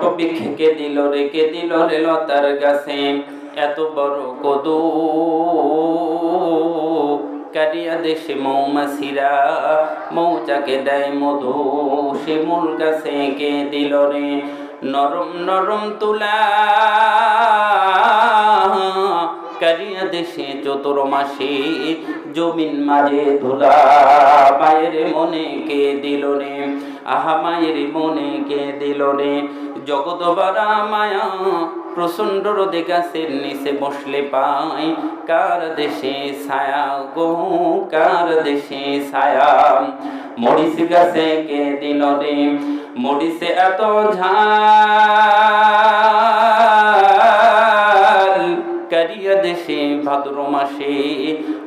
বট বৃক্ষকে দিল, রেখে দিল রে লতার গাছে এত বড় কদু কারিয়া দেশে মৌমাছিরা, মৌচাকে দেয় মধু। সে মূল গাছে কে দিল রে? নরম নরম তুলা কারিয়া দেশে চতুর মাসে জমিন মাঝে ধুলা, মায়ের মনে কে দিল রে আহা, মায়ের মনে কে দিল রে জগৎ বারা মায়া প্রচণ্ড রোদে গাছের নিচে বসলে পাই। কার দেশে ছায়া গো? কার দেশে ছায়া? মরিচ গাছে কে দিল রে মরিচে এত ঝাল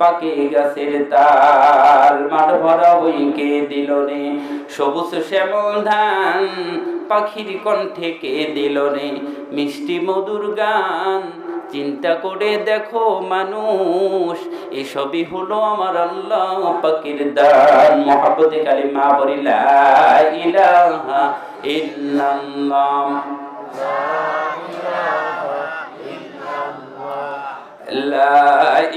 পাকে গাছের তাল, মাঠ ভরা বইকে দিল রে সবুজ শ্যামল ধান পাখির কণ্ঠে কে দিল রে মিষ্টি মধুর গান, চিন্তা করে দেখো মানুষ, এসবই হলো আমার আল্লাহ পাকির দান। মহাপতি কালী মা বলিলা ইলাহা ইল্লাল্লাহ।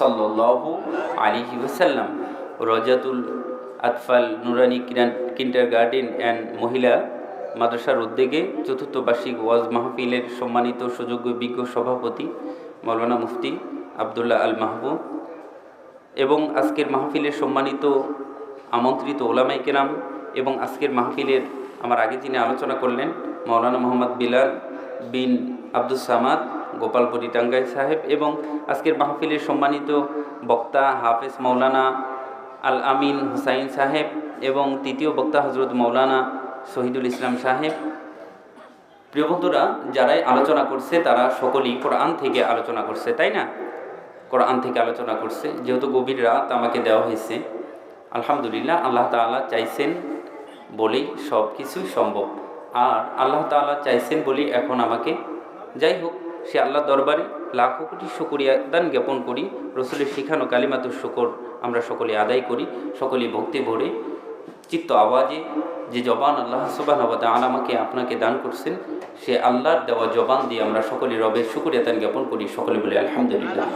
সাল্লু আলিহি ওসাল্লাম রজাতুল আতফাল নুরানি কিন্টার গার্ডেন অ্যান্ড মহিলা মাদ্রাসার উদ্যোগে চতুর্থ বার্ষিক ওয়াজ মাহফিলের সম্মানিত সুযোগ্য বিজ্ঞ সভাপতি মৌলানা মুফতি আবদুল্লাহ আল মাহবুব এবং আজকের মাহফিলের সম্মানিত আমন্ত্রিত ওলামাই কেরাম এবং আজকের মাহফিলের আমার আগে তিনি আলোচনা করলেন মৌলানা মোহাম্মদ বিলাল বিন আব্দুল সামাদ গোপালপুরি টাঙ্গাই সাহেব এবং আজকের মাহফিলের সম্মানিত বক্তা হাফেজ মৌলানা আল আমিন হুসাইন সাহেব এবং তৃতীয় বক্তা হজরত মৌলানা শহীদুল ইসলাম সাহেব। প্রিয় বন্ধুরা, যারাই আলোচনা করছে, তারা সকলেই কোরআন থেকে আলোচনা করছে, তাই না? কোরআন থেকে আলোচনা করছে। যেহেতু গভীর রাত আমাকে দেওয়া হয়েছে, আলহামদুলিল্লাহ আল্লাহ তাআলা চাইছেন বলেই সব কিছুই সম্ভব। আর আল্লাহ তাআলা চাইছেন বলেই এখন আমাকে, যাই হোক সে আল্লাহ দরবারে লাখো কোটি শুকরিয়া দান জ্ঞাপন করি, রসুলের শিখানো কালিমাতুর শুকর আমরা সকলে আদায় করি, সকলে ভক্তি ভরে চিত্ত আওয়াজে যে জবান আল্লাহ সুবাহ আমাকে, আপনাকে দান করছেন, সে আল্লাহর দেওয়া জবান দিয়ে আমরা সকলে রবের শুকুরিয়া দান জ্ঞাপন করি, সকলে বলে আলহামদুলিল্লাহ।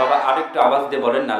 বাবা, আরেকটু আওয়াজ দিয়ে বলেন না